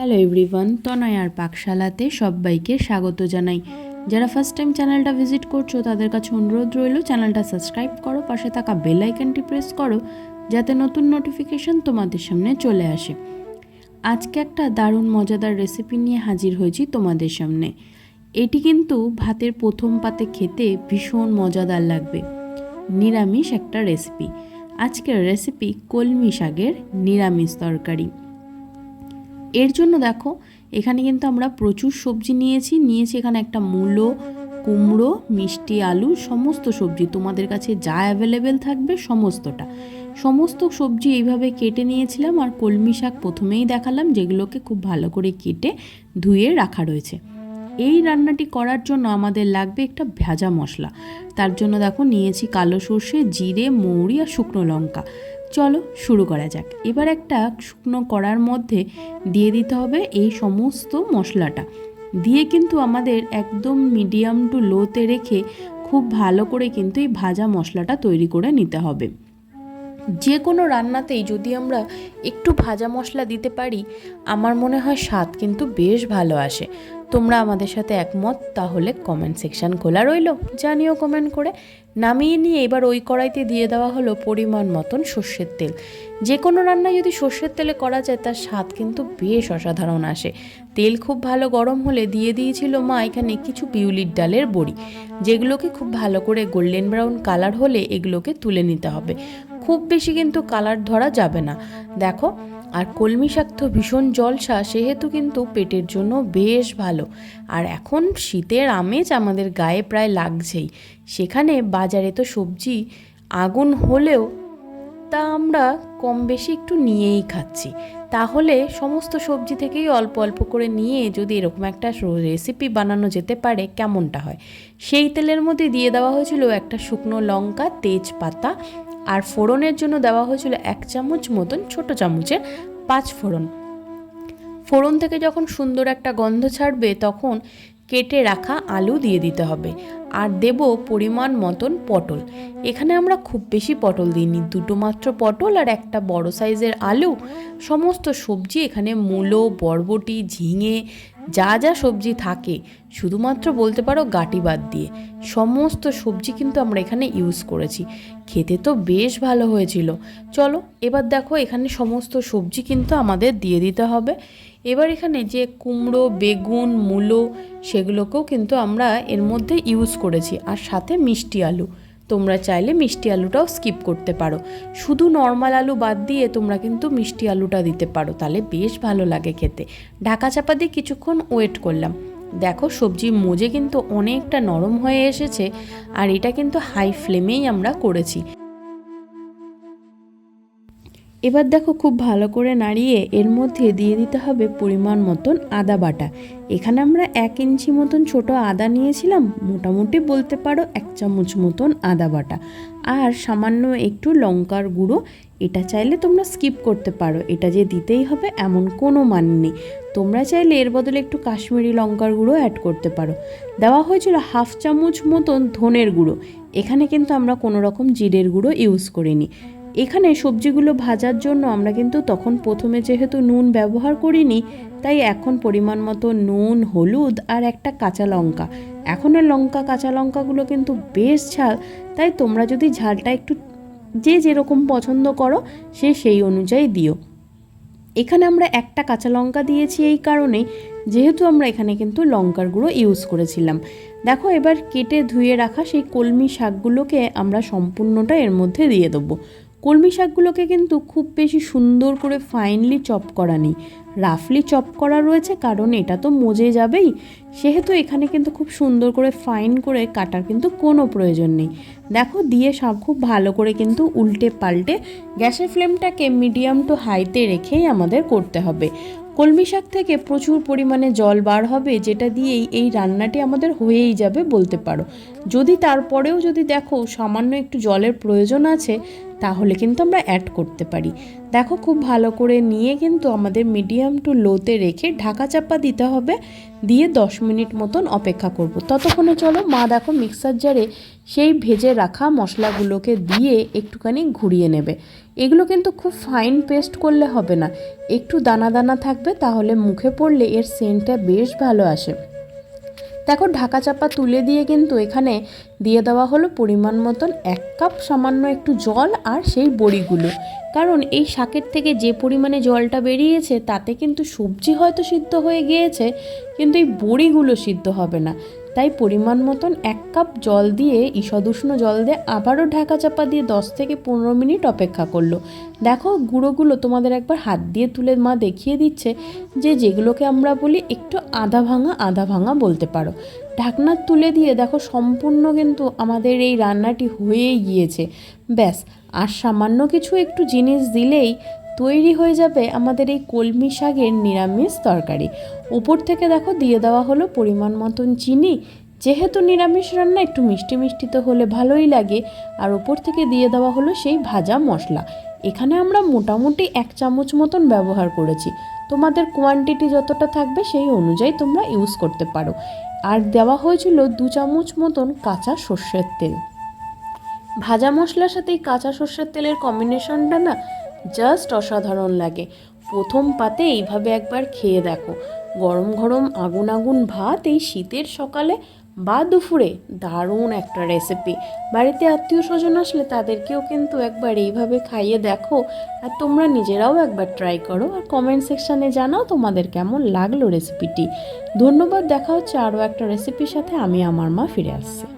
Hello everyone তনয়ার পাকশালাতে সবাইকে স্বাগত জানাই। যারা ফার্স্ট টাইম চ্যানেলটা ভিজিট করছ, তাদের কাছে অনুরোধ রইল চ্যানেলটা সাবস্ক্রাইব করো, পাশে থাকা বেল আইকনটি প্রেস করো, যাতে নতুন নোটিফিকেশন তোমাদের সামনে চলে আসে। আজকে একটা দারুণ মজাদার রেসিপি নিয়ে হাজির হয়েছি তোমাদের সামনে। এটি কিন্তু ভাতের প্রথম পাতে খেতে ভীষণ মজাদার লাগবে। নিরামিষ একটা রেসিপি আজকের রেসিপি কলমি শাকের নিরামিষ তরকারি। এর জন্য দেখো, এখানে কিন্তু আমরা প্রচুর সবজি নিয়েছি। নিয়েছি এখানে একটা মূলো, কুমড়ো, মিষ্টি, আলু, সমস্ত সবজি। তোমাদের কাছে যা অ্যাভেলেবেল থাকবে সমস্তটা। সমস্ত সবজি এইভাবে কেটে নিয়েছিলাম আর কলমি শাক প্রথমেই দেখালাম, যেগুলোকে খুব ভালো করে কেটে ধুয়ে রাখা রয়েছে। এই রান্নাটি করার জন্য আমাদের লাগবে একটা ভেজা মশলা। তার জন্য দেখো, নিয়েছি কালো সর্ষে, জিরে, মৌরি আর শুকনো লঙ্কা। চলো শুরু করা যাক। এবার একটা শুকনো কড়ার মধ্যে দিয়ে দিতে হবে এই সমস্ত মশলাটা। দিয়ে কিন্তু আমাদের একদম মিডিয়াম টু লোতে রেখে খুব ভালো করে কিন্তু এই ভাজা মশলাটা তৈরি করে নিতে হবে। যে কোনো রান্নাতেই যদি আমরা একটু ভাজা মশলা দিতে পারি, আমার মনে হয় স্বাদ কিন্তু বেশ ভালো আসে। তোমরা আমাদের সাথে একমত, তাহলে কমেন্ট সেকশন খোলা রইল। জানিও কমেন্ট করে। নামিয়ে নিয়ে এবার ওই কড়াইতে দিয়ে দেওয়া হলো পরিমাণ মতন সর্ষের তেল। যে কোনো রান্না যদি সর্ষের তেলে করা যায়, তার স্বাদ কিন্তু বেশ অসাধারণ আসে। তেল খুব ভালো গরম হলে দিয়ে দিয়েছিল মা এখানে কিছু বিউলির ডালের বড়ি। যেগুলোকে খুব ভালো করে গোল্ডেন ব্রাউন কালার হলে এগুলোকে তুলে নিতে হবে। খুব বেশি কিন্তু কালার ধরা যাবে না। দেখো, আর কলমি শাক তো ভীষণ জলসা, সেহেতু কিন্তু পেটের জন্য বেশ ভালো। আর এখন শীতের আমেজ আমাদের গায়ে প্রায় লাগছেই। সেখানে বাজারে তো সবজি আগুন হলেও তা আমরা কম বেশি একটু নিয়েই খাচ্ছি। তাহলে সমস্ত সবজি থেকেই অল্প অল্প করে নিয়ে যদি এরকম একটা রেসিপি বানানো যেতে পারে, কেমনটা হয়? সেই তেলের মধ্যে দিয়ে দেওয়া হয়েছিল একটা শুকনো লঙ্কা, তেজপাতা আর ফোড়নের জন্য দেওয়া হয়েছিল এক চামচ মতন ছোট চামচের পাঁচ ফোড়ন। ফোড়ন থেকে যখন সুন্দর একটা গন্ধ ছাড়বে, তখন কেটে রাখা আলু দিয়ে দিতে হবে। আর দেব পরিমাণ মতন পটল। এখানে আমরা খুব বেশি পটল দিইনি, দুটো মাত্র পটল আর একটা বড় সাইজের আলু। সমস্ত সবজি এখানে মূলো, বরবটি, ঝিঙে, যা যা সবজি থাকে, শুধুমাত্র বলতে পারো গাটি বাদ দিয়ে। সমস্ত সবজি কিন্তু আমরা এখানে ইউজ করেছি। খেতে তো বেশ ভালো হয়েছিল। চলো, এবার দেখো এখানে সমস্ত সবজি কিন্তু আমাদের দিয়ে দিতে হবে। এবার এখানে যে কুমড়ো, বেগুন, মূলো, সেগুলোকেও কিন্তু আমরা এর মধ্যে ইউজ করেছি, আর সাথে মিষ্টি আলু। তোমরা চাইলে মিষ্টি আলুটাও স্কিপ করতে পারো। শুধু নর্মাল আলু বাদ দিয়ে তোমরা কিন্তু মিষ্টি আলুটা দিতে পারো, তাহলে বেশ ভালো লাগে খেতে। ঢাকা চাপা দিয়ে কিছুক্ষণ ওয়েট করলাম। দেখো সবজির মোজে কিন্তু অনেকটা নরম হয়ে এসেছে, আর এটা কিন্তু হাই ফ্লেমেই আমরা করেছি। এবার দেখো খুব ভালো করে নাড়িয়ে এর মধ্যে দিয়ে দিতে হবে পরিমাণ মতন আদা বাটা। এখানে আমরা এক ইঞ্চি মতন ছোট আদা নিয়েছিলাম, মোটামুটি বলতে পারো এক চামচ মতন আদা বাটা। আর সামান্য একটু লঙ্কার গুঁড়ো, এটা চাইলে তোমরা স্কিপ করতে পারো, এটা যে দিতেই হবে এমন কোনো মান নেই। তোমরা চাইলে এর বদলে একটু কাশ্মীরি লঙ্কার গুঁড়ো অ্যাড করতে পারো। দেওয়া হয়েছিল হাফ চামচ মতন ধনের গুঁড়ো, এখানে কিন্তু আমরা কোনো রকম জিরের গুঁড়ো ইউজ করিনি। এখানে সবজিগুলো ভাজার জন্য আমরা কিন্তু তখন প্রথমে যেহেতু নুন ব্যবহার করিনি, তাই এখন পরিমাণ মতো নুন, হলুদ আর একটা কাঁচা লঙ্কা। এখনের লঙ্কা, কাঁচা লঙ্কাগুলো কিন্তু বেশ ঝাল, তাই তোমরা যদি ঝালটা একটু যে যেরকম পছন্দ করো, সে সেই অনুযায়ী দিও। এখানে আমরা একটা কাঁচা লঙ্কা দিয়েছি এই কারণে যেহেতু আমরা এখানে কিন্তু লঙ্কার গুঁড়ো ইউজ করেছিলাম। দেখো এবার কেটে ধুয়ে রাখা সেই কলমি শাকগুলোকে আমরা সম্পূর্ণটা এর মধ্যে দিয়ে দেবো। কলমি শাকগুলোকে কিন্তু খুব বেশি সুন্দর করে ফাইনলি চপ করা নেই। রাফলি চপ করা রয়েছে, কারণ এটা তো মজে যাবেই। সেহেতু এখানে কিন্তু খুব সুন্দর করে ফাইন করে কাটার কিন্তু কোনো প্রয়োজন নেই। দেখো, দিয়ে সব খুব ভালো করে কিন্তু উল্টে পাল্টে গ্যাসের ফ্লেমটাকে মিডিয়াম টু হাইতে রেখেই আমাদের করতে হবে। কলমি শাক থেকে প্রচুর পরিমাণে জল বার হবে, যেটা দিয়েই এই রান্নাটি আমাদের হয়েই যাবে বলতে পারো। যদি তারপরেও যদি দেখো সামান্য একটু জলের প্রয়োজন আছে তাহলে কিন্তু আমরা অ্যাড করতে পারি। দেখো খুব ভালো করে নিয়ে কিন্তু আমাদের মিডিয়াম টু লোতে রেখে ঢাকা চাপা দিতে হবে। দিয়ে দশ মিনিট মতন অপেক্ষা করব। ততক্ষণে চলো মা দেখো মিক্সার জারে সেই ভেজে রাখা মশলাগুলোকে দিয়ে একটুখানি ঘুরিয়ে নেবে। এগুলো কিন্তু খুব ফাইন পেস্ট করলে হবে না। একটু দানা দানা থাকবে, তাহলে মুখে পড়লে এর সেন্টটা বেশ ভালো আসে। দেখো, ঢাকা চাপা তুলে দিয়ে কিন্তু এখানে দিয়ে দেওয়া হলো পরিমাণ মতন এক কাপ সামান্য একটু জল আর সেই বড়িগুলো। কারণ এই শাকের থেকে যে পরিমাণে জলটা বেরিয়েছে, তাতে কিন্তু সবজি হয়তো সিদ্ধ হয়ে গিয়েছে, কিন্তু এই বড়িগুলো সিদ্ধ হবে না। তাই পরিমাণ মতন এক কাপ জল দিয়ে ঈষদুষ্ণ জল দিয়ে আবারও ঢাকা চাপা দিয়ে দশ থেকে পনেরো মিনিট অপেক্ষা করল। দেখো, গুঁড়োগুলো তোমাদের একবার হাত দিয়ে তুলে মা দেখিয়ে দিচ্ছে যে যেগুলোকে আমরা বলি একটু আধা ভাঙা আধা ভাঙা বলতে পারো। ঢাকনা তুলে দিয়ে দেখো, সম্পূর্ণ কিন্তু আমাদের এই রান্নাটি হয়েই গিয়েছে। ব্যাস, আর সামান্য কিছু একটু জিনিস দিলেই তৈরি হয়ে যাবে আমাদের এই কলমি শাকের নিরামিষ তরকারি। উপর থেকে দেখো দিয়ে দেওয়া হলো পরিমাণ মতন চিনি। যেহেতু নিরামিষ রান্না একটু মিষ্টি মিষ্টি তো হলে ভালোই লাগে। আর উপর থেকে দিয়ে দেওয়া হলো সেই ভাজা মশলা। এখানে আমরা মোটামুটি এক চামচ মতন ব্যবহার করেছি। তোমাদের কোয়ান্টিটি যতটা থাকবে সেই অনুযায়ী তোমরা ইউজ করতে পারো। আর দেওয়া হয়েছিল দু চামচ মতন কাঁচা সর্ষের তেল। ভাজা মশলার সাথে এই কাঁচা সর্ষের তেলের কম্বিনেশনটা না জাস্ট অসাধারণ লাগে। প্রথম পাতে এইভাবে একবার খেয়ে দেখো। গরম গরম আগুন আগুন ভাত এই শীতের সকালে বা দুপুরে দারুণ একটা রেসিপি বাড়িতে আত্মীয় স্বজন আসলে তাদেরকেও কিন্তু একবার এইভাবে খাইয়ে দেখো আর তোমরা নিজেরাও একবার ট্রাই করো আর কমেন্ট সেকশানে জানাও তোমাদের কেমন লাগল রেসিপিটি ধন্যবাদ, দেখা হচ্ছে আরও একটা রেসিপির সাথে। আমি আমার মা ফিরে আসছি।